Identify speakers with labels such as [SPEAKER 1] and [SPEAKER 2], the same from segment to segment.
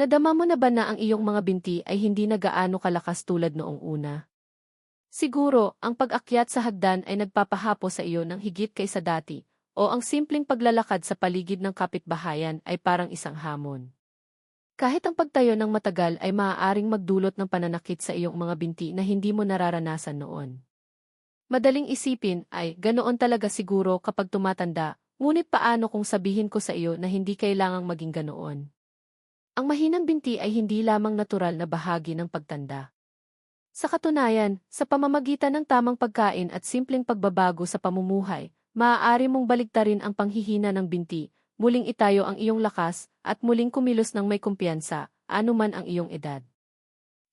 [SPEAKER 1] Nadama mo na ba na ang iyong mga binti ay hindi na gaano kalakas tulad noong una? Siguro, ang pag-akyat sa hagdan ay nagpapahapo sa iyo ng higit kaysa dati, o ang simpleng paglalakad sa paligid ng kapitbahayan ay parang isang hamon. Kahit ang pagtayo ng matagal ay maaaring magdulot ng pananakit sa iyong mga binti na hindi mo nararanasan noon. Madaling isipin ay ganoon talaga siguro kapag tumatanda, ngunit paano kung sabihin ko sa iyo na hindi kailangang maging ganoon? Ang mahinang binti ay hindi lamang natural na bahagi ng pagtanda. Sa katunayan, sa pamamagitan ng tamang pagkain at simpleng pagbabago sa pamumuhay, maaari mong baliktarin ang panghihina ng binti, muling itayo ang iyong lakas, at muling kumilos ng may kumpiyansa, anuman ang iyong edad.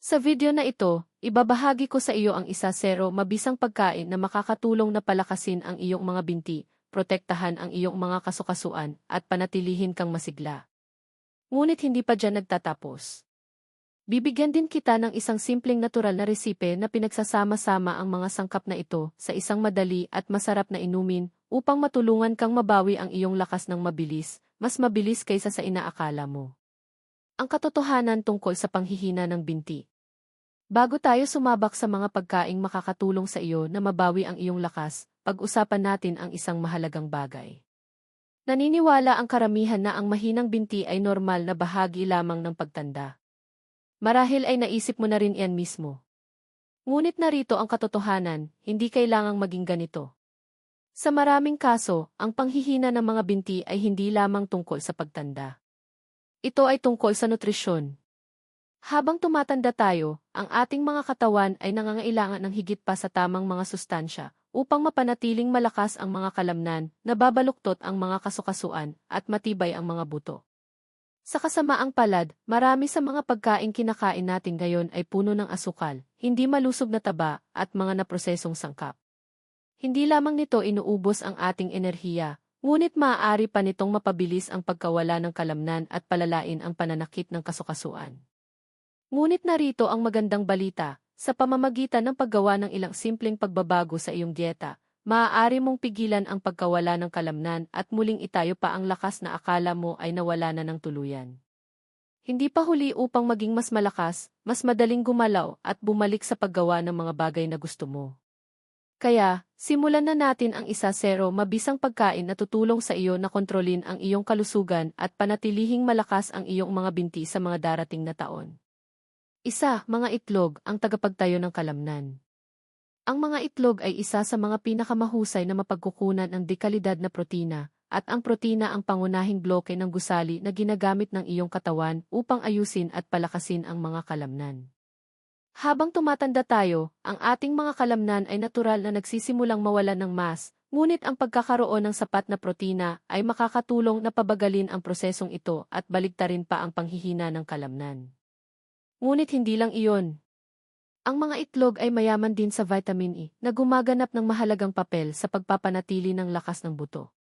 [SPEAKER 1] Sa video na ito, ibabahagi ko sa iyo ang isa zero mabisang pagkain na makakatulong na palakasin ang iyong mga binti, protektahan ang iyong mga kasukasuan, at panatilihin kang masigla. Ngunit hindi pa dyan nagtatapos. Bibigyan din kita ng isang simpleng natural na resipe na pinagsasama-sama ang mga sangkap na ito sa isang madali at masarap na inumin upang matulungan kang mabawi ang iyong lakas ng mabilis, mas mabilis kaysa sa inaakala mo. Ang katotohanan tungkol sa panghihina ng binti. Bago tayo sumabak sa mga pagkaing makakatulong sa iyo na mabawi ang iyong lakas, pag-usapan natin ang isang mahalagang bagay. Naniniwala ang karamihan na ang mahinang binti ay normal na bahagi lamang ng pagtanda. Marahil ay naisip mo na rin yan mismo. Ngunit narito ang katotohanan, hindi kailangang maging ganito. Sa maraming kaso, ang panghihina ng mga binti ay hindi lamang tungkol sa pagtanda. Ito ay tungkol sa nutrisyon. Habang tumatanda tayo, ang ating mga katawan ay nangangailangan ng higit pa sa tamang mga sustansya upang mapanatiling malakas ang mga kalamnan, nababaluktot ang mga kasukasuan, at matibay ang mga buto. Sa kasamaang palad, marami sa mga pagkain kinakain natin ngayon ay puno ng asukal, hindi malusog na taba, at mga naprosesong sangkap. Hindi lamang nito inuubos ang ating enerhiya, ngunit maaari pa nitong mapabilis ang pagkawala ng kalamnan at palalain ang pananakit ng kasukasuan. Ngunit narito ang magandang balita, sa pamamagitan ng paggawa ng ilang simpleng pagbabago sa iyong dieta, maaari mong pigilan ang pagkawala ng kalamnan at muling itayo pa ang lakas na akala mo ay nawala na ng tuluyan. Hindi pa huli upang maging mas malakas, mas madaling gumalaw at bumalik sa paggawa ng mga bagay na gusto mo. Kaya, simulan na natin ang isa zero mabisang pagkain na tutulong sa iyo na kontrolin ang iyong kalusugan at panatilihing malakas ang iyong mga binti sa mga darating na taon. Isa, mga itlog, ang tagapagtayo ng kalamnan. Ang mga itlog ay isa sa mga pinakamahusay na mapagkukunan ng dekalidad na protina, at ang protina ang pangunahing bloke ng gusali na ginagamit ng iyong katawan upang ayusin at palakasin ang mga kalamnan. Habang tumatanda tayo, ang ating mga kalamnan ay natural na nagsisimulang mawalan ng mas, ngunit ang pagkakaroon ng sapat na protina ay makakatulong na pabagalin ang prosesong ito at baligtarin pa ang panghihina ng kalamnan. Ngunit hindi lang iyon, ang mga itlog ay mayaman din sa vitamin E na gumaganap ng mahalagang papel sa pagpapanatili ng lakas ng buto.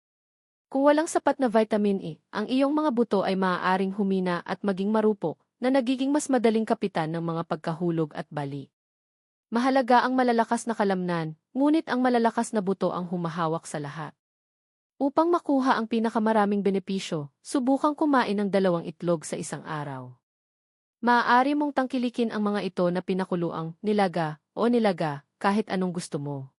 [SPEAKER 1] Kung walang sapat na vitamin E, ang iyong mga buto ay maaaring humina at maging marupok na nagiging mas madaling kapitan ng mga pagkahulog at bali. Mahalaga ang malalakas na kalamnan, ngunit ang malalakas na buto ang humahawak sa lahat. Upang makuha ang pinakamaraming benepisyo, subukang kumain ng dalawang itlog sa isang araw. Maaari mong tangkilikin ang mga ito na pinakuluang, nilaga, o nilaga, kahit anong gusto mo.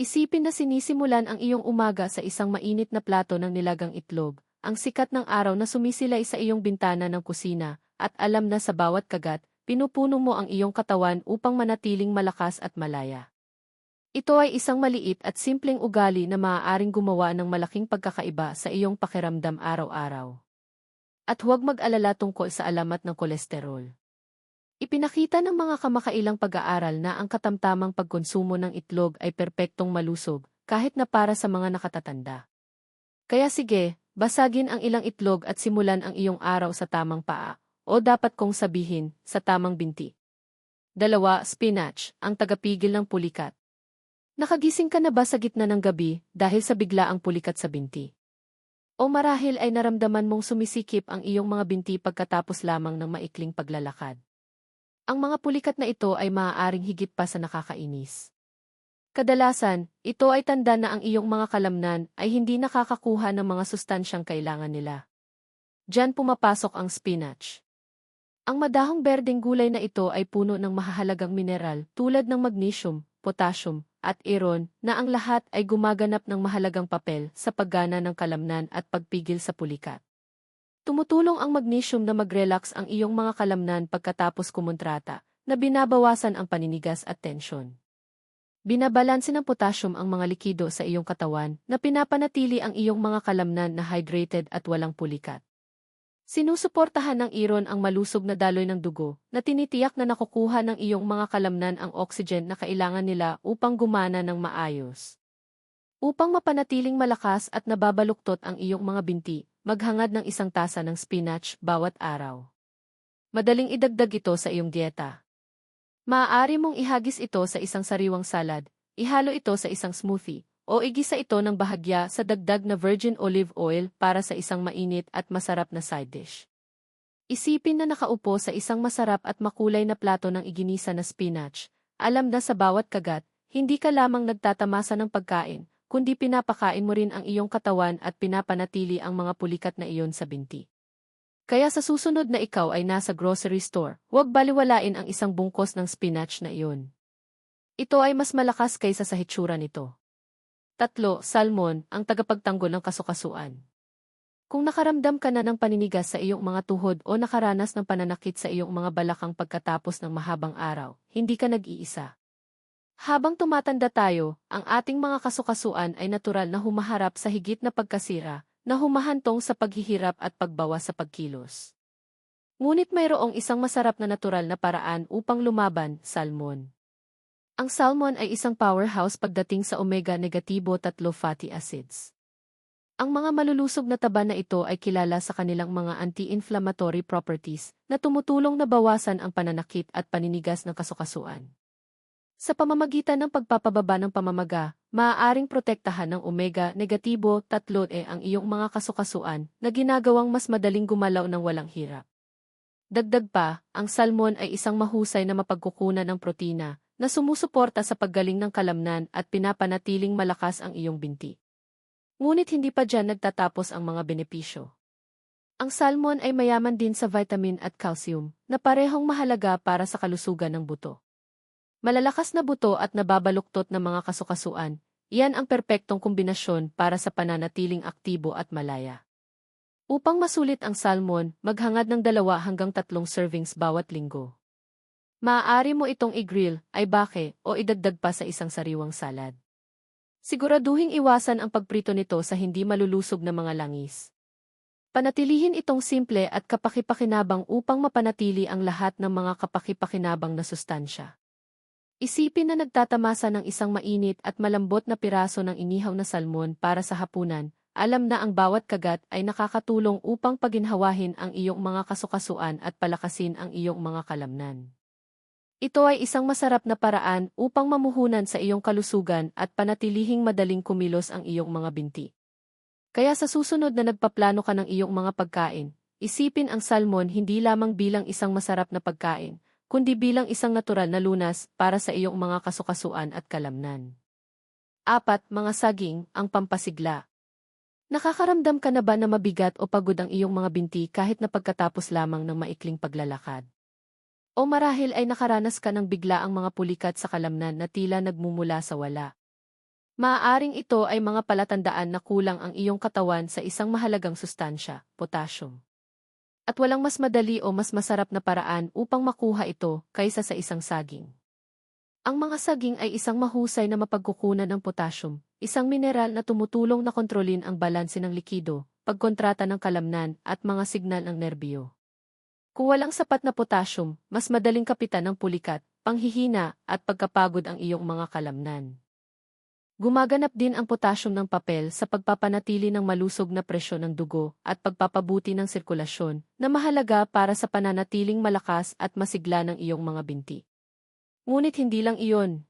[SPEAKER 1] Isipin na sinisimulan ang iyong umaga sa isang mainit na plato ng nilagang itlog, ang sikat ng araw na sumisilay sa iyong bintana ng kusina, at alam na sa bawat kagat, pinupuno mo ang iyong katawan upang manatiling malakas at malaya. Ito ay isang maliit at simpleng ugali na maaaring gumawa ng malaking pagkakaiba sa iyong pakiramdam araw-araw. At huwag mag-alala tungkol sa alamat ng kolesterol. Ipinakita ng mga kamakailang pag-aaral na ang katamtamang pagkonsumo ng itlog ay perpektong malusog, kahit na para sa mga nakatatanda. Kaya sige, basagin ang ilang itlog at simulan ang iyong araw sa tamang paa, o dapat kong sabihin, sa tamang binti. Dalawa, spinach, ang tagapigil ng pulikat. Nakagising ka na ba sa gitna ng gabi dahil sa biglaang pulikat sa binti? O marahil ay naramdaman mong sumisikip ang iyong mga binti pagkatapos lamang ng maikling paglalakad. Ang mga pulikat na ito ay maaaring higit pa sa nakakainis. Kadalasan, ito ay tanda na ang iyong mga kalamnan ay hindi nakakakuha ng mga sustansyang kailangan nila. Diyan pumapasok ang spinach. Ang madahong berdeng gulay na ito ay puno ng mahahalagang mineral tulad ng magnesium, potassium, at iron na ang lahat ay gumaganap ng mahalagang papel sa paggana ng kalamnan at pagpigil sa pulikat. Tumutulong ang magnesium na mag-relax ang iyong mga kalamnan pagkatapos kumontrata, na binabawasan ang paninigas at tensyon. Binabalanse ng potassium ang mga likido sa iyong katawan na pinapanatili ang iyong mga kalamnan na hydrated at walang pulikat. Sinusuportahan ng iron ang malusog na daloy ng dugo na tinitiyak na nakukuha ng iyong mga kalamnan ang oxygen na kailangan nila upang gumana ng maayos. Upang mapanatiling malakas at nababaluktot ang iyong mga binti, maghangad ng isang tasa ng spinach bawat araw. Madaling idagdag ito sa iyong dieta. Maaari mong ihagis ito sa isang sariwang salad, ihalo ito sa isang smoothie, o igisa ito ng bahagya sa dagdag na virgin olive oil para sa isang mainit at masarap na side dish. Isipin na nakaupo sa isang masarap at makulay na plato ng iginisa na spinach. Alam na sa bawat kagat, hindi ka lamang nagtatamasa ng pagkain, kundi pinapakain mo rin ang iyong katawan at pinapanatili ang mga pulikat na iyon sa binti. Kaya sa susunod na ikaw ay nasa grocery store, huwag baliwalain ang isang bungkos ng spinach na iyon. Ito ay mas malakas kaysa sa hitsura nito. Tatlo, salmon, ang tagapagtanggol ng kasukasuan. Kung nakaramdam ka na ng paninigas sa iyong mga tuhod o nakaranas ng pananakit sa iyong mga balakang pagkatapos ng mahabang araw, hindi ka nag-iisa. Habang tumatanda tayo, ang ating mga kasukasuan ay natural na humaharap sa higit na pagkasira, na humahantong sa paghihirap at pagbawa sa pagkilos. Ngunit mayroong isang masarap na natural na paraan upang lumaban, salmon. Ang salmon ay isang powerhouse pagdating sa omega-negatibo tatlo fatty acids. Ang mga malulusog na taba na ito ay kilala sa kanilang mga anti-inflammatory properties na tumutulong na bawasan ang pananakit at paninigas ng kasukasuan. Sa pamamagitan ng pagpapababa ng pamamaga, maaaring protektahan ng omega-negatibo tatlo e ang iyong mga kasukasuan na ginagawang mas madaling gumalaw ng walang hirap. Dagdag pa, ang salmon ay isang mahusay na mapagkukunan ng protina na sumusuporta sa paggaling ng kalamnan at pinapanatiling malakas ang iyong binti. Ngunit hindi pa dyan nagtatapos ang mga benepisyo. Ang salmon ay mayaman din sa vitamin at calcium, na parehong mahalaga para sa kalusugan ng buto. Malalakas na buto at nababaluktot ng mga kasukasuan, iyan ang perpektong kombinasyon para sa pananatiling aktibo at malaya. Upang masulit ang salmon, maghangad ng dalawa hanggang tatlong servings bawat linggo. Maaari mo itong i-grill, ay bake, o idagdag pa sa isang sariwang salad. Siguraduhing iwasan ang pagprito nito sa hindi malulusog na mga langis. Panatilihin itong simple at kapakipakinabang upang mapanatili ang lahat ng mga kapakipakinabang na sustansya. Isipin na nagtatamasa ng isang mainit at malambot na piraso ng inihaw na salmon para sa hapunan, alam na ang bawat kagat ay nakakatulong upang paginhawahin ang iyong mga kasukasuan at palakasin ang iyong mga kalamnan. Ito ay isang masarap na paraan upang mamuhunan sa iyong kalusugan at panatilihing madaling kumilos ang iyong mga binti. Kaya sa susunod na nagpaplano ka ng iyong mga pagkain, isipin ang salmon hindi lamang bilang isang masarap na pagkain, kundi bilang isang natural na lunas para sa iyong mga kasukasuan at kalamnan. Apat, mga saging, ang pampasigla. Nakakaramdam ka na ba na mabigat o pagod ang iyong mga binti kahit na pagkatapos lamang ng maikling paglalakad? O marahil ay nakaranas ka ng bigla ang mga pulikat sa kalamnan na tila nagmumula sa wala. Maaaring ito ay mga palatandaan na kulang ang iyong katawan sa isang mahalagang sustansya, potassium. At walang mas madali o mas masarap na paraan upang makuha ito kaysa sa isang saging. Ang mga saging ay isang mahusay na mapagkukunan ng potassium, isang mineral na tumutulong na kontrolin ang balanse ng likido, pagkontrata ng kalamnan at mga signal ng nerbyo. Kung walang sapat na potassium, mas madaling kapitan ng pulikat, panghihina, at pagkapagod ang iyong mga kalamnan. Gumaganap din ang potassium ng papel sa pagpapanatili ng malusog na presyon ng dugo at pagpapabuti ng sirkulasyon na mahalaga para sa pananatiling malakas at masigla ng iyong mga binti. Ngunit hindi lang iyon.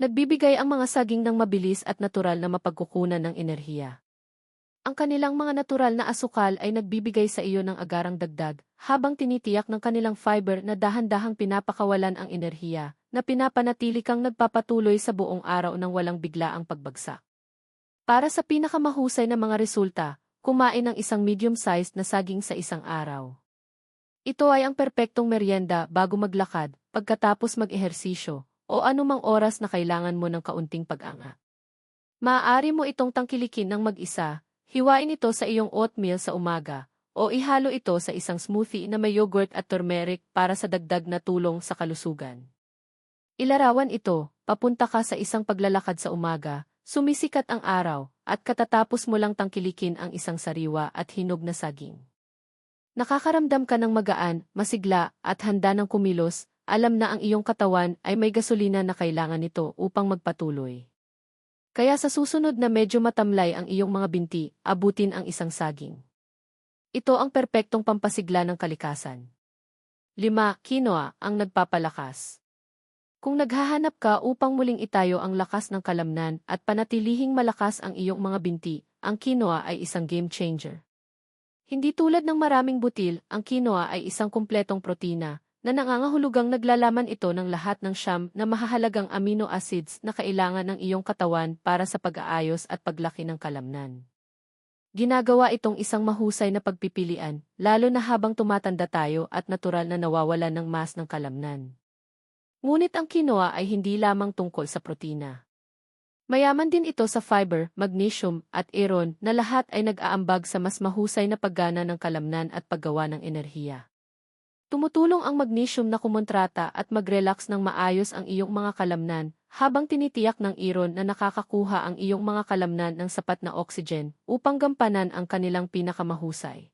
[SPEAKER 1] Nagbibigay ang mga saging ng mabilis at natural na mapagkukunan ng enerhiya. Ang kanilang mga natural na asukal ay nagbibigay sa iyo ng agarang dagdag, habang tinitiyak ng kanilang fiber na dahan-dahang pinapakawalan ang enerhiya, na pinapanatili kang nagpapatuloy sa buong araw ng walang biglaang pagbagsak. Para sa pinakamahusay na mga resulta, kumain ng isang medium-sized na saging sa isang araw. Ito ay ang perpektong merienda bago maglakad, pagkatapos mag-ehersisyo, o anumang oras na kailangan mo ng kaunting pag-anga. Maaari mo itong tangkilikin ng mag-isa, hiwain ito sa iyong oatmeal sa umaga, o ihalo ito sa isang smoothie na may yogurt at turmeric para sa dagdag na tulong sa kalusugan. Ilarawan ito, papunta ka sa isang paglalakad sa umaga, sumisikat ang araw, at katatapos mo lang tangkilikin ang isang sariwa at hinog na saging. Nakakaramdam ka ng magaan, masigla, at handa ng kumilos, alam na ang iyong katawan ay may gasolina na kailangan nito upang magpatuloy. Kaya sa susunod na medyo matamlay ang iyong mga binti, abutin ang isang saging. Ito ang perpektong pampasigla ng kalikasan. 5. Quinoa ang nagpapalakas. Kung naghahanap ka upang muling itayo ang lakas ng kalamnan at panatilihing malakas ang iyong mga binti, ang quinoa ay isang game changer. Hindi tulad ng maraming butil, ang quinoa ay isang kumpletong protina, na nangangahulugang naglalaman ito ng lahat ng siyam na mahahalagang amino acids na kailangan ng iyong katawan para sa pag-aayos at paglaki ng kalamnan. Ginagawa itong isang mahusay na pagpipilian, lalo na habang tumatanda tayo at natural na nawawalan ng mas ng kalamnan. Ngunit ang quinoa ay hindi lamang tungkol sa protina. Mayaman din ito sa fiber, magnesium, at iron na lahat ay nag-aambag sa mas mahusay na paggana ng kalamnan at paggawa ng enerhiya. Tumutulong ang magnesium na kumontrata at mag-relax ng maayos ang iyong mga kalamnan, habang tinitiyak ng iron na nakakakuha ang iyong mga kalamnan ng sapat na oxygen upang gampanan ang kanilang pinakamahusay.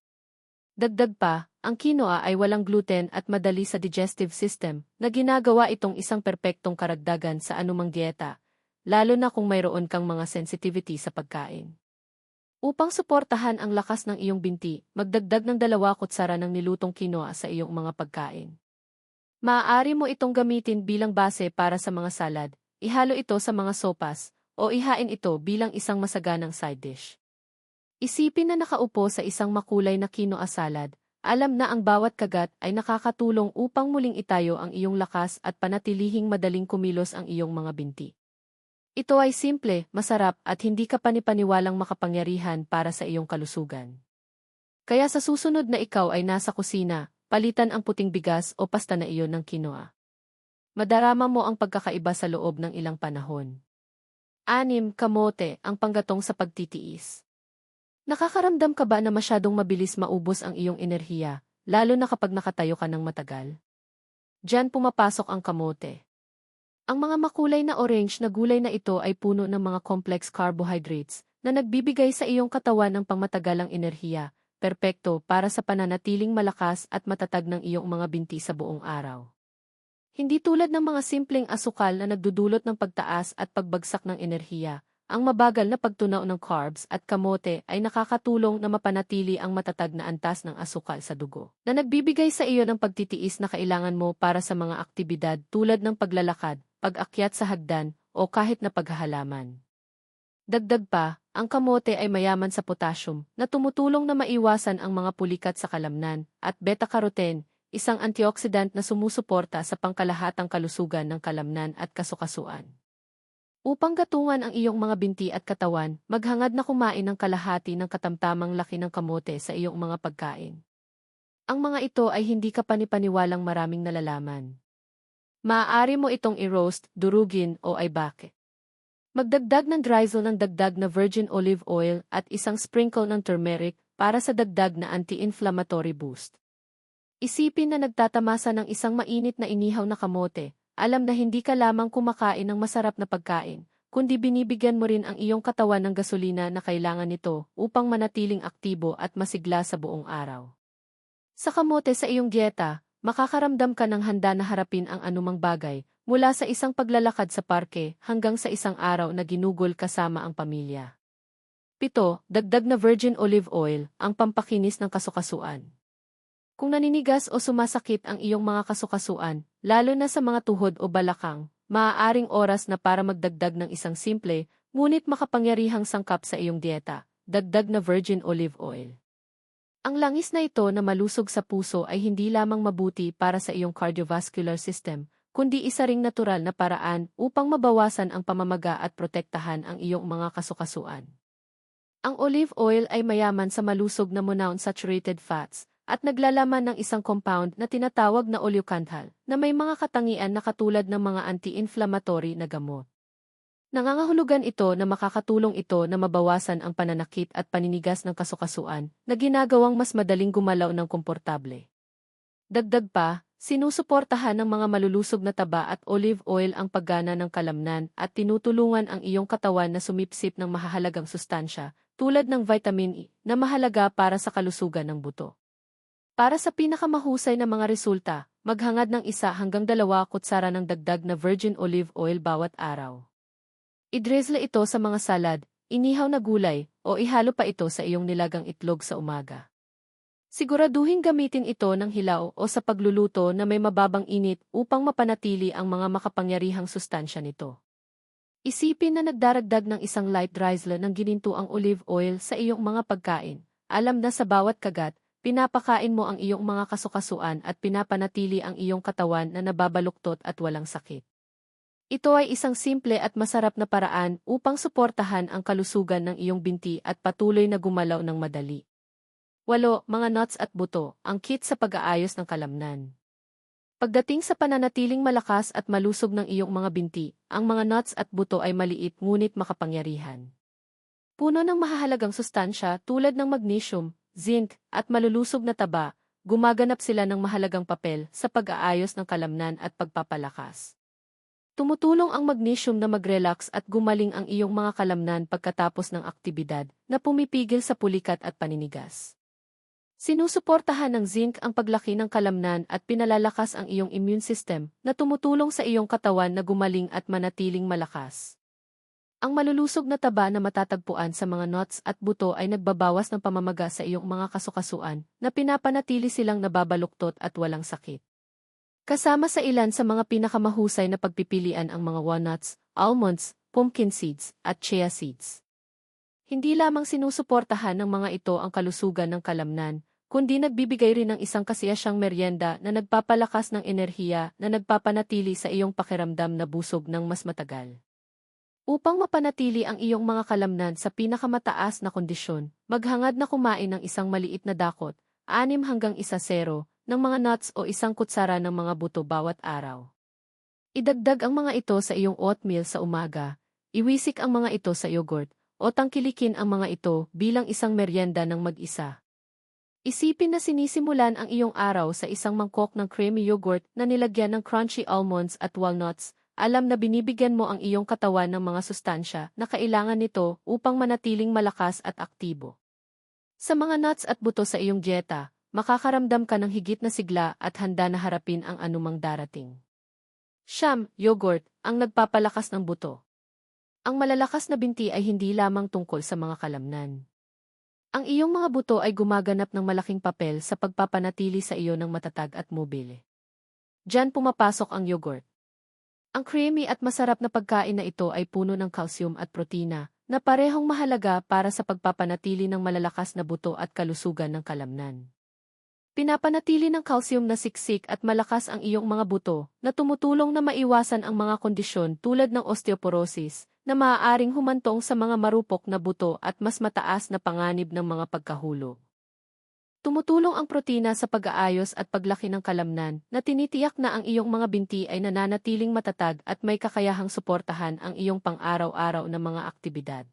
[SPEAKER 1] Dagdag pa, ang quinoa ay walang gluten at madali sa digestive system na ginagawa itong isang perpektong karagdagan sa anumang dieta, lalo na kung mayroon kang mga sensitivity sa pagkain. Upang suportahan ang lakas ng iyong binti, magdagdag ng dalawa kutsara ng nilutong quinoa sa iyong mga pagkain. Maaari mo itong gamitin bilang base para sa mga salad, ihalo ito sa mga sopas, o ihain ito bilang isang masaganang side dish. Isipin na nakaupo sa isang makulay na quinoa salad, alam na ang bawat kagat ay nakakatulong upang muling itayo ang iyong lakas at panatilihing madaling kumilos ang iyong mga binti. Ito ay simple, masarap at hindi ka panipaniwalang makapangyarihan para sa iyong kalusugan. Kaya sa susunod na ikaw ay nasa kusina, palitan ang puting bigas o pasta na iyon ng quinoa. Madarama mo ang pagkakaiba sa loob ng ilang panahon. Anim, kamote, ang panggatong sa pagtitiis. Nakakaramdam ka ba na masyadong mabilis maubos ang iyong enerhiya, lalo na kapag nakatayo ka ng matagal? Diyan pumapasok ang kamote. Ang mga makulay na orange na gulay na ito ay puno ng mga complex carbohydrates na nagbibigay sa iyong katawan ng pangmatagalang enerhiya, perpekto para sa pananatiling malakas at matatag ng iyong mga binti sa buong araw. Hindi tulad ng mga simpleng asukal na nagdudulot ng pagtaas at pagbagsak ng enerhiya, ang mabagal na pagtunaw ng carbs at kamote ay nakakatulong na mapanatili ang matatag na antas ng asukal sa dugo, na nagbibigay sa iyo ng pagtitiis na kailangan mo para sa mga aktibidad tulad ng paglalakad, pag-akyat sa hagdan, o kahit na paghahalaman. Dagdag pa, ang kamote ay mayaman sa potassium na tumutulong na maiwasan ang mga pulikat sa kalamnan at beta-carotene, isang antioxidant na sumusuporta sa pangkalahatang kalusugan ng kalamnan at kasukasuan. Upang gatungan ang iyong mga binti at katawan, maghangad na kumain ng kalahati ng katamtamang laki ng kamote sa iyong mga pagkain. Ang mga ito ay hindi ka panipaniwalang maraming nalalaman. Maaari mo itong i-roast, durugin o ay bake. Magdagdag ng drizzle ng dagdag na virgin olive oil at isang sprinkle ng turmeric para sa dagdag na anti-inflammatory boost. Isipin na nagtatamasa ng isang mainit na inihaw na kamote, alam na hindi ka lamang kumakain ng masarap na pagkain, kundi binibigyan mo rin ang iyong katawan ng gasolina na kailangan nito upang manatiling aktibo at masigla sa buong araw. Sa kamote sa iyong dieta, makakaramdam ka ng handa na harapin ang anumang bagay, mula sa isang paglalakad sa parke hanggang sa isang araw na ginugol kasama ang pamilya. Pito, dagdag na virgin olive oil, ang pampakinis ng kasukasuan. Kung naninigas o sumasakit ang iyong mga kasukasuan, lalo na sa mga tuhod o balakang, maaaring oras na para magdagdag ng isang simple, ngunit makapangyarihang sangkap sa iyong dieta, dagdag na virgin olive oil. Ang langis na ito na malusog sa puso ay hindi lamang mabuti para sa iyong cardiovascular system, kundi isa ring natural na paraan upang mabawasan ang pamamaga at protektahan ang iyong mga kasukasuan. Ang olive oil ay mayaman sa malusog na monounsaturated fats, at naglalaman ng isang compound na tinatawag na oleocanthal na may mga katangian na katulad ng mga anti-inflammatory na gamot. Nangangahulugan ito na makakatulong ito na mabawasan ang pananakit at paninigas ng kasukasuan na ginagawang mas madaling gumalaw ng komportable. Dagdag pa, sinusuportahan ng mga malulusog na taba at olive oil ang paggana ng kalamnan at tinutulungan ang iyong katawan na sumipsip ng mahahalagang sustansya tulad ng vitamin E na mahalaga para sa kalusugan ng buto. Para sa pinakamahusay na mga resulta, maghangad ng isa hanggang dalawa kutsara ng dagdag na virgin olive oil bawat araw. Idrizzle ito sa mga salad, inihaw na gulay, o ihalo pa ito sa iyong nilagang itlog sa umaga. Siguraduhin gamitin ito ng hilaw o sa pagluluto na may mababang init upang mapanatili ang mga makapangyarihang sustansya nito. Isipin na nagdaragdag ng isang light drizzle ng ginintuang olive oil sa iyong mga pagkain. Alam na sa bawat kagat, Pinapakain mo ang iyong mga kasukasuan at pinapanatili ang iyong katawan na nababaluktot at walang sakit. Ito ay isang simple at masarap na paraan upang suportahan ang kalusugan ng iyong binti at patuloy na gumalaw ng madali. 8. Mga nuts at buto, ang kit sa pag-aayos ng kalamnan. Pagdating sa pananatiling malakas at malusog ng iyong mga binti, ang mga nuts at buto ay maliit ngunit makapangyarihan. Puno ng mahahalagang sustansya tulad ng magnesium, zinc, at malulusog na taba, gumaganap sila ng mahalagang papel sa pag-aayos ng kalamnan at pagpapalakas. Tumutulong ang magnesium na mag-relax at gumaling ang iyong mga kalamnan pagkatapos ng aktibidad na pumipigil sa pulikat at paninigas. Sinusuportahan ng zinc ang paglaki ng kalamnan at pinalalakas ang iyong immune system na tumutulong sa iyong katawan na gumaling at manatiling malakas. Ang malulusog na taba na matatagpuan sa mga nuts at buto ay nagbabawas ng pamamaga sa iyong mga kasukasuan na pinapanatili silang nababaluktot at walang sakit. Kasama sa ilan sa mga pinakamahusay na pagpipilian ang mga walnuts, almonds, pumpkin seeds, at chia seeds. Hindi lamang sinusuportahan ng mga ito ang kalusugan ng kalamnan, kundi nagbibigay rin ng isang kasiyasyang merienda na nagpapalakas ng enerhiya na nagpapanatili sa iyong pakiramdam na busog ng mas matagal. Upang mapanatili ang iyong mga kalamnan sa pinakamataas na kondisyon, maghangad na kumain ng isang maliit na dakot, 6 hanggang 1 0, ng mga nuts o isang kutsara ng mga buto bawat araw. Idagdag ang mga ito sa iyong oatmeal sa umaga, iwisik ang mga ito sa yogurt, o tangkilikin ang mga ito bilang isang merienda ng mag-isa. Isipin na sinisimulan ang iyong araw sa isang mangkok ng creamy yogurt na nilagyan ng crunchy almonds at walnuts, alam na binibigyan mo ang iyong katawan ng mga sustansya na kailangan nito upang manatiling malakas at aktibo. Sa mga nuts at buto sa iyong dieta, makakaramdam ka ng higit na sigla at handa na harapin ang anumang darating. Siyam, yogurt, ang nagpapalakas ng buto. Ang malalakas na binti ay hindi lamang tungkol sa mga kalamnan. Ang iyong mga buto ay gumaganap ng malaking papel sa pagpapanatili sa iyo ng matatag at mobile. Diyan pumapasok ang yogurt. Ang creamy at masarap na pagkain na ito ay puno ng calcium at protina, na parehong mahalaga para sa pagpapanatili ng malalakas na buto at kalusugan ng kalamnan. Pinapanatili ng calcium na siksik at malakas ang iyong mga buto, na tumutulong na maiwasan ang mga kondisyon tulad ng osteoporosis, na maaaring humantong sa mga marupok na buto at mas mataas na panganib ng mga pagkahulog. Tumutulong ang protina sa pag-aayos at paglaki ng kalamnan na tinitiyak na ang iyong mga binti ay nananatiling matatag at may kakayahang suportahan ang iyong pang-araw-araw na mga aktibidad.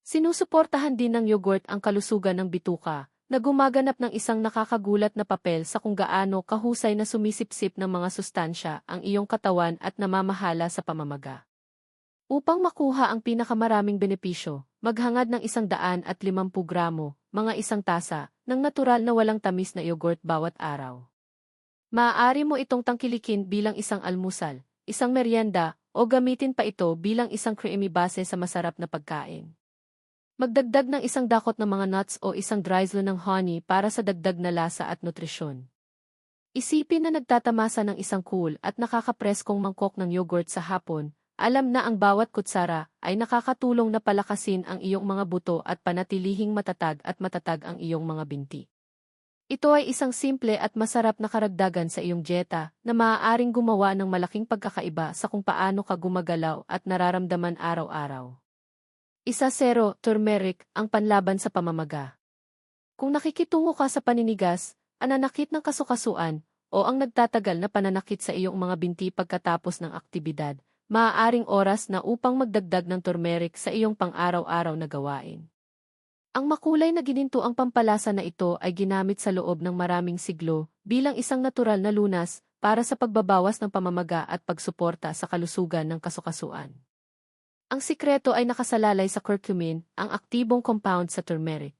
[SPEAKER 1] Sinusuportahan din ng yogurt ang kalusugan ng bituka, na gumaganap ng isang nakakagulat na papel sa kung gaano kahusay na sumisipsip ng mga sustansya ang iyong katawan at namamahala sa pamamaga. Upang makuha ang pinakamaraming benepisyo, maghangad ng isang daan at limampu gramo, mga isang tasa, ng natural na walang tamis na yogurt bawat araw. Maaari mo itong tangkilikin bilang isang almusal, isang merienda, o gamitin pa ito bilang isang creamy base sa masarap na pagkain. Magdagdag ng isang dakot ng mga nuts o isang drizzle ng honey para sa dagdag na lasa at nutrisyon. Isipin na nagtatamasa ng isang cool at nakakapreskong mangkok ng yogurt sa hapon, alam na ang bawat kutsara ay nakakatulong na palakasin ang iyong mga buto at panatilihing matatag at matatag ang iyong mga binti. Ito ay isang simple at masarap na karagdagan sa iyong dieta na maaaring gumawa ng malaking pagkakaiba sa kung paano ka gumagalaw at nararamdaman araw-araw. Isa zero, turmeric, ang panlaban sa pamamaga. Kung nakikitungo ka sa paninigas, ananakit ng kasukasuan, o ang nagtatagal na pananakit sa iyong mga binti pagkatapos ng aktibidad, maaaring oras na upang magdagdag ng turmeric sa iyong pang-araw-araw na gawain. Ang makulay na gininto ang pampalasa na ito ay ginamit sa loob ng maraming siglo bilang isang natural na lunas para sa pagbabawas ng pamamaga at pagsuporta sa kalusugan ng kasukasuan. Ang sikreto ay nakasalalay sa curcumin, ang aktibong compound sa turmeric.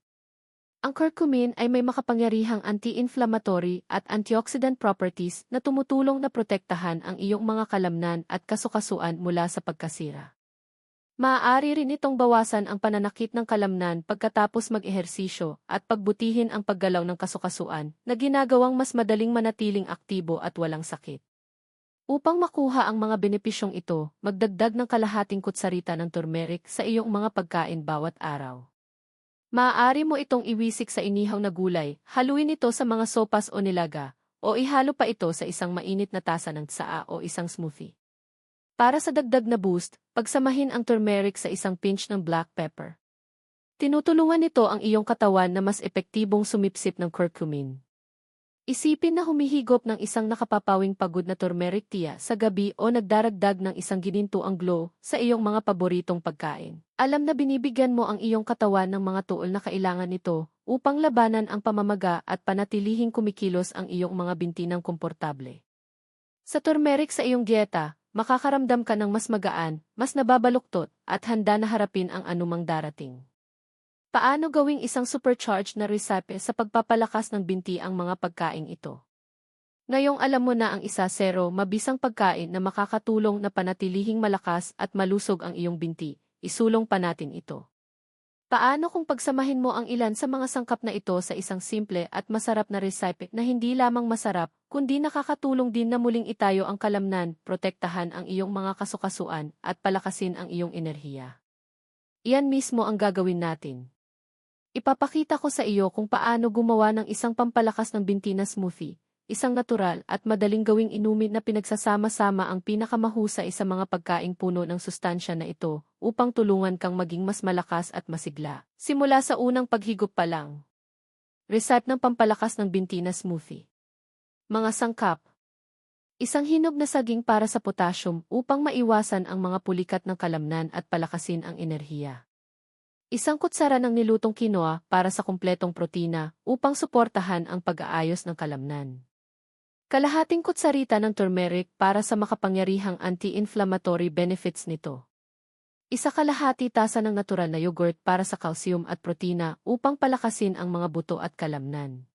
[SPEAKER 1] Ang curcumin ay may makapangyarihang anti-inflammatory at antioxidant properties na tumutulong na protektahan ang iyong mga kalamnan at kasukasuan mula sa pagkasira. Maaari rin itong bawasan ang pananakit ng kalamnan pagkatapos mag-ehersisyo at pagbutihin ang paggalaw ng kasukasuan na ginagawang mas madaling manatiling aktibo at walang sakit. Upang makuha ang mga benepisyong ito, magdagdag ng kalahating kutsarita ng turmeric sa iyong mga pagkain bawat araw. Maaari mo itong iwisik sa inihaw na gulay, haluin ito sa mga sopas o nilaga, o ihalo pa ito sa isang mainit na tasa ng tsaa o isang smoothie. Para sa dagdag na boost, pagsamahin ang turmeric sa isang pinch ng black pepper. Tinutulungan nito ang iyong katawan na mas epektibong sumipsip ng curcumin. Isipin na humihigop ng isang nakapapawing pagod na turmeric tea sa gabi o nagdaragdag ng isang gininto ang glow sa iyong mga paboritong pagkain. Alam na binibigyan mo ang iyong katawan ng mga tuol na kailangan nito upang labanan ang pamamaga at panatilihing kumikilos ang iyong mga binti ng komportable. Sa turmeric sa iyong dieta, makakaramdam ka ng mas magaan, mas nababaluktot, at handa na harapin ang anumang darating. Paano gawing isang supercharged na recipe sa pagpapalakas ng binti ang mga pagkaing ito? Ngayong alam mo na ang isa zero mabisang pagkain na makakatulong na panatilihing malakas at malusog ang iyong binti, isulong pa natin ito. Paano kung pagsamahin mo ang ilan sa mga sangkap na ito sa isang simple at masarap na recipe na hindi lamang masarap, kundi nakakatulong din na muling itayo ang kalamnan, protektahan ang iyong mga kasukasuan, at palakasin ang iyong enerhiya. Iyan mismo ang gagawin natin. Ipapakita ko sa iyo kung paano gumawa ng isang pampalakas ng binti na smoothie, isang natural at madaling gawing inumin na pinagsasama-sama ang pinakamahusay sa mga pagkaing puno ng sustansya na ito upang tulungan kang maging mas malakas at masigla. Simula sa unang paghigop pa lang. Recipe ng pampalakas ng binti na smoothie. Mga sangkap. Isang hinog na saging para sa potassium upang maiwasan ang mga pulikat ng kalamnan at palakasin ang enerhiya. Isang kutsara ng nilutong quinoa para sa kumpletong protina upang suportahan ang pag-aayos ng kalamnan. Kalahating kutsarita ng turmeric para sa makapangyarihang anti-inflammatory benefits nito. Isa kalahati tasa ng natural na yogurt para sa calcium at protina upang palakasin ang mga buto at kalamnan.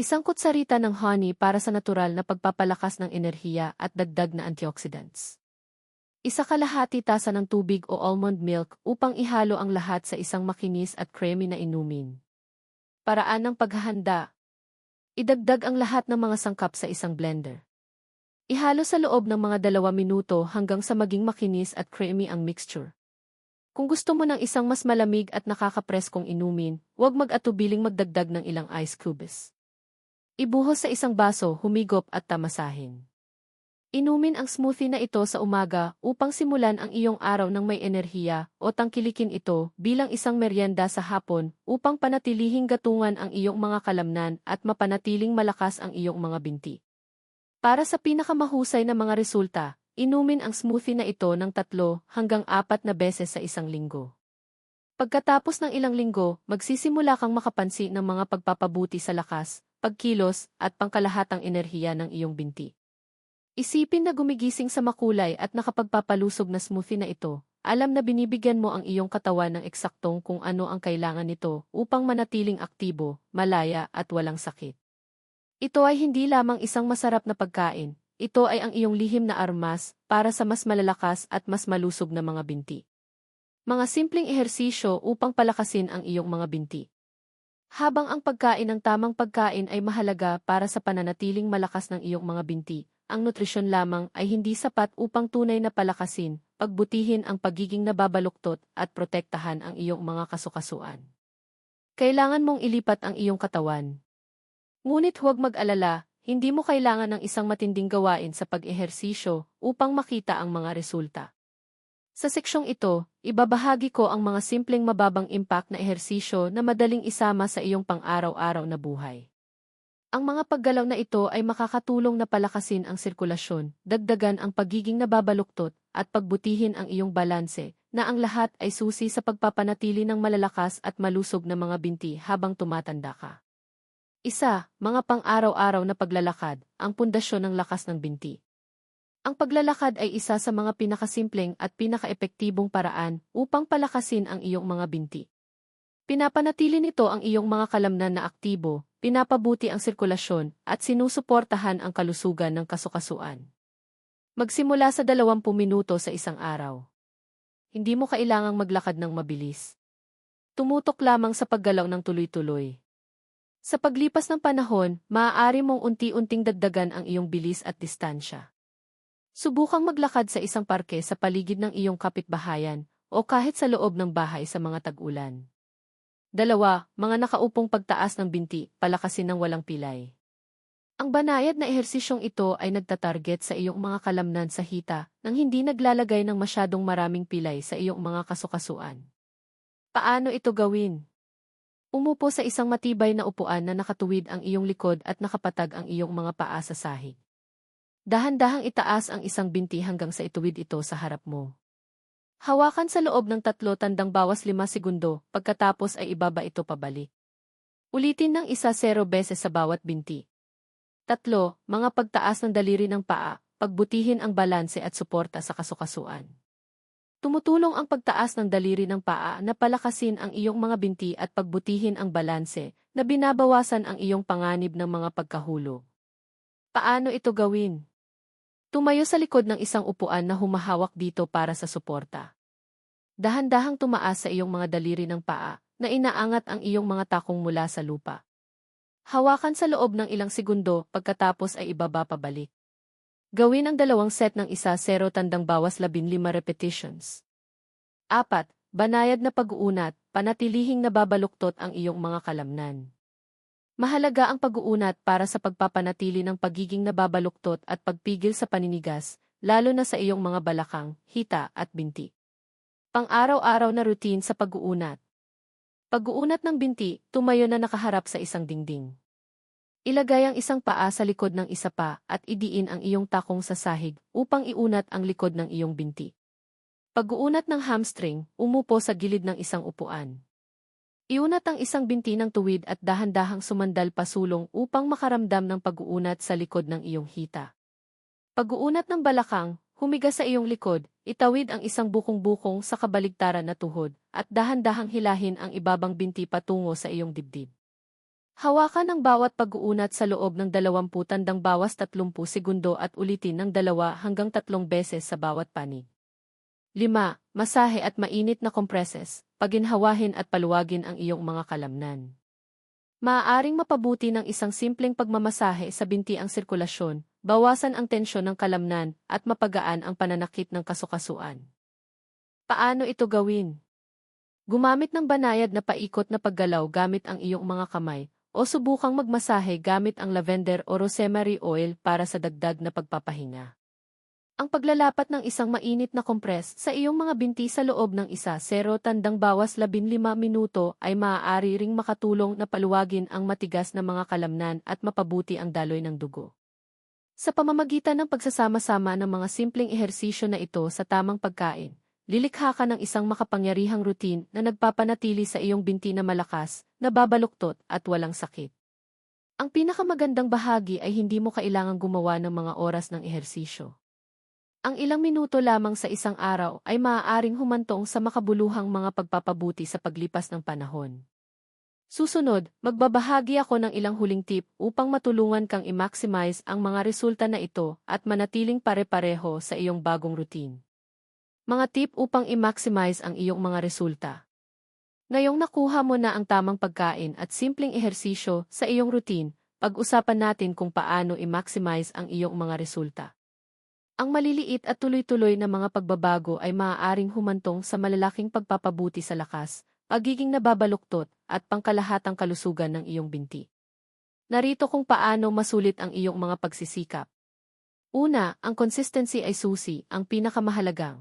[SPEAKER 1] Isang kutsarita ng honey para sa natural na pagpapalakas ng enerhiya at dagdag na antioxidants. Isa kalahati tasa ng tubig o almond milk upang ihalo ang lahat sa isang makinis at creamy na inumin. Paraan ng paghahanda Idagdag ang lahat ng mga sangkap sa isang blender. Ihalo sa loob ng mga dalawa minuto hanggang sa maging makinis at creamy ang mixture. Kung gusto mo ng isang mas malamig at nakakapreskong inumin, huwag mag-atubiling magdagdag ng ilang ice cubes. Ibuhos sa isang baso, humigop at tamasahin. Inumin ang smoothie na ito sa umaga upang simulan ang iyong araw ng may enerhiya o tangkilikin ito bilang isang merienda sa hapon upang panatilihing gatungan ang iyong mga kalamnan at mapanatiling malakas ang iyong mga binti. Para sa pinakamahusay na mga resulta, inumin ang smoothie na ito ng tatlo hanggang apat na beses sa isang linggo. Pagkatapos ng ilang linggo, magsisimula kang makapansi ng mga pagpapabuti sa lakas, pagkilos, at pangkalahatang enerhiya ng iyong binti. Isipin na gumigising sa makulay at nakapagpapalusog na smoothie na ito, alam na binibigyan mo ang iyong katawan ng eksaktong kung ano ang kailangan nito upang manatiling aktibo, malaya at walang sakit. Ito ay hindi lamang isang masarap na pagkain, ito ay ang iyong lihim na armas para sa mas malalakas at mas malusog na mga binti. Mga simpleng ehersisyo upang palakasin ang iyong mga binti. Habang ang pagkain ng tamang pagkain ay mahalaga para sa pananatiling malakas ng iyong mga binti, ang nutrisyon lamang ay hindi sapat upang tunay na palakasin, pagbutihin ang pagiging nababaluktot at protektahan ang iyong mga kasukasuan. Kailangan mong ilipat ang iyong katawan. Ngunit huwag mag-alala, hindi mo kailangan ng isang matinding gawain sa pag-ehersisyo upang makita ang mga resulta. Sa seksyong ito, ibabahagi ko ang mga simpleng mababang impact na ehersisyo na madaling isama sa iyong pang-araw-araw na buhay. Ang mga paggalaw na ito ay makakatulong na palakasin ang sirkulasyon, dagdagan ang pagiging nababaluktot, at pagbutihin ang iyong balanse, na ang lahat ay susi sa pagpapanatili ng malalakas at malusog na mga binti habang tumatanda ka. Isa, mga pang-araw-araw na paglalakad, ang pundasyon ng lakas ng binti. Ang paglalakad ay isa sa mga pinakasimpleng at pinakaepektibong paraan upang palakasin ang iyong mga binti. Pinapanatili nito ang iyong mga kalamnan na aktibo, pinapabuti ang sirkulasyon, at sinusuportahan ang kalusugan ng kasukasuan. Magsimula sa 20 minuto sa isang araw. Hindi mo kailangang maglakad ng mabilis. Tumutok lamang sa paggalaw ng tuloy-tuloy. Sa paglipas ng panahon, maaari mong unti-unting dagdagan ang iyong bilis at distansya. Subukang maglakad sa isang parke sa paligid ng iyong kapitbahayan o kahit sa loob ng bahay sa mga tag-ulan. Dalawa, mga nakaupong pagtaas ng binti, palakasin ng walang pilay. Ang banayad na ehersisyong ito ay nagtatarget sa iyong mga kalamnan sa hita nang hindi naglalagay ng masyadong maraming pilay sa iyong mga kasukasuan. Paano ito gawin? Umupo sa isang matibay na upuan na nakatuwid ang iyong likod at nakapatag ang iyong mga paa sa sahig. Dahan-dahang itaas ang isang binti hanggang sa ituwid ito sa harap mo. Hawakan sa loob ng tatlo tandang bawas lima segundo, pagkatapos ay ibaba ito pabalik. Ulitin ng isa zero beses sa bawat binti. Tatlo, mga pagtaas ng daliri ng paa, pagbutihin ang balanse at suporta sa kasukasuan. Tumutulong ang pagtaas ng daliri ng paa na palakasin ang iyong mga binti at pagbutihin ang balanse na binabawasan ang iyong panganib ng mga pagkahulog. Paano ito gawin? Tumayo sa likod ng isang upuan na humahawak dito para sa suporta. Dahan-dahang tumaas sa iyong mga daliri ng paa, na inaangat ang iyong mga takong mula sa lupa. Hawakan sa loob ng ilang segundo, pagkatapos ay ibaba pabalik. Gawin ang dalawang set ng isa zero tandang bawas labin lima repetitions. Apat, banayad na pag-uunat, panatilihing nababaluktot ang iyong mga kalamnan. Mahalaga ang pag-uunat para sa pagpapanatili ng pagiging nababaluktot at pagpigil sa paninigas, lalo na sa iyong mga balakang, hita at binti. Pang-araw-araw na routine sa pag-uunat. Pag-uunat ng binti, tumayo na nakaharap sa isang dingding. Ilagay ang isang paa sa likod ng isa pa at idiin ang iyong takong sa sahig upang iunat ang likod ng iyong binti. Pag-uunat ng hamstring, umupo sa gilid ng isang upuan. Iunat ang isang binti ng tuwid at dahan-dahang sumandal pasulong upang makaramdam ng pag-uunat sa likod ng iyong hita. Pag-uunat ng balakang, humiga sa iyong likod, itawid ang isang bukong-bukong sa kabaligtaran na tuhod, at dahan-dahang hilahin ang ibabang binti patungo sa iyong dibdib. Hawakan ang bawat pag-uunat sa loob ng 20 tandang bawas 30 segundo at ulitin ng dalawa hanggang tatlong beses sa bawat panig. 5. Masahe at mainit na kompreses, paginhawahin at paluwagin ang iyong mga kalamnan. Maaaring mapabuti ng isang simpleng pagmamasahe sa binti ang sirkulasyon, bawasan ang tensyon ng kalamnan, at mapagaan ang pananakit ng kasukasuan. Paano ito gawin? Gumamit ng banayad na paikot na paggalaw gamit ang iyong mga kamay, o subukang magmasahe gamit ang lavender o rosemary oil para sa dagdag na pagpapahinga. Ang paglalapat ng isang mainit na kompres sa iyong mga binti sa loob ng isa zero tandang bawas 15 minuto ay maaari ring makatulong na paluwagin ang matigas na mga kalamnan at mapabuti ang daloy ng dugo. Sa pamamagitan ng pagsasama-sama ng mga simpleng ehersisyo na ito sa tamang pagkain, lilikha ka ng isang makapangyarihang routine na nagpapanatili sa iyong binti na malakas, nababaluktot at walang sakit. Ang pinakamagandang bahagi ay hindi mo kailangang gumawa ng mga oras ng ehersisyo. Ang ilang minuto lamang sa isang araw ay maaaring humantong sa makabuluhang mga pagpapabuti sa paglipas ng panahon. Susunod, magbabahagi ako ng ilang huling tip upang matulungan kang i-maximize ang mga resulta na ito at manatiling pare-pareho sa iyong bagong routine. Mga tip upang i-maximize ang iyong mga resulta. Ngayong nakuha mo na ang tamang pagkain at simpleng ehersisyo sa iyong routine, pag-usapan natin kung paano i-maximize ang iyong mga resulta. Ang maliliit at tuloy-tuloy na mga pagbabago ay maaaring humantong sa malalaking pagpapabuti sa lakas, pagiging nababaluktot, at pangkalahatang kalusugan ng iyong binti. Narito kung paano masulit ang iyong mga pagsisikap. Una, ang consistency ay susi, ang pinakamahalagang.